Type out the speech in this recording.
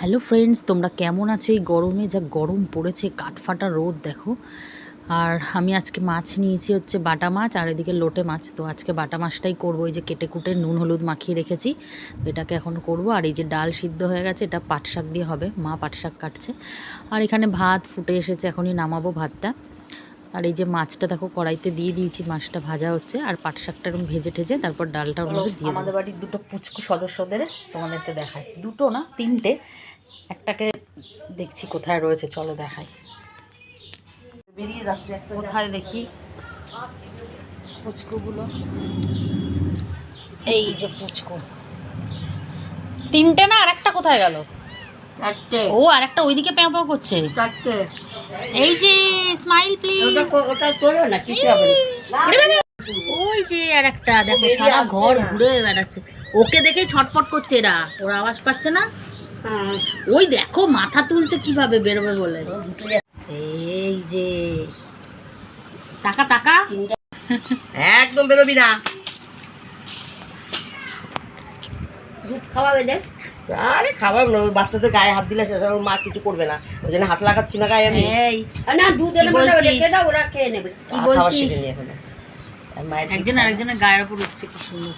Hello friends তোমরা কেমন আছো? এই গরমে যা গরম পড়েছে, কাঠফাটা রোদ, দেখো। আর আমি আজকে মাছ নিয়েছি হচ্ছে বাটা মাছ, আর এদিকে লোটে মাছ। তো আজকে বাটা মাছটাই করব, এই যে কেটে কুটে নুন, হলুদ মাখিয়ে রেখেছি। এটাকে এখন করব, আর এই যে ডাল সিদ্ধ হয়ে গেছে, এটা পাট শাক দিয়ে হবে, মা পাট শাক কাটছে। আর এখানে ভাত ফুটে এসেছে, এখনই নামাবো ভাতটা। আর এই যে মাছটা দেখো কড়াইতে দিয়ে দিয়েছি মাছটা ভাজা হচ্ছে আর পাট শাকটা এরকম ভেজে ঠেজে তারপর ডালটা ওর মধ্যে দিয়ে আমাদের বাড়ির দুটো পুচকু সদস্যদের তোমাদেরকে দেখাই। দুটো না তিনটে। একটাকে দেখছি কোথায় রয়েছে চলো দেখাই। বেরিয়ে যাচ্ছে কোথায় দেখি? পুচকুগুলো। এই যে পুচকু। তিনটে না আর একটা কোথায় গেল? ও আর একটা ওইদিকে প্যাঁ প্যাঁ করছে? এই যে স্মাইল প্লিজ ওটা করো না কিছু হবে ওই যে আর একটা দেখো সারা ঘর ঘুরে বেড়াচ্ছে। ওকে দেখেই ছটফট করছে এরা। ওর আওয়াজ পাচ্ছে না? হ্যাঁ, ওই দেখো মাথা তুলছে কীভাবে বেরোবে বলে। এই যে। টাকা টাকা? একদম বেরোবি না। দুধ খাওয়াবে যে? আরে খাবার না ওই বাচ্চাদের গায়ে হাত দিলে সেসব মা কিছু করবে না। ওই জন্য হাত লাগাচ্ছি না গায়ে আমি। এই না দুধ কি বলছিস? রেখে দাও ওরা খেয়ে নেবে। কি বলছিস? একজন আরেকজনের গায়ের উপর উঠছে কি সুন্দর।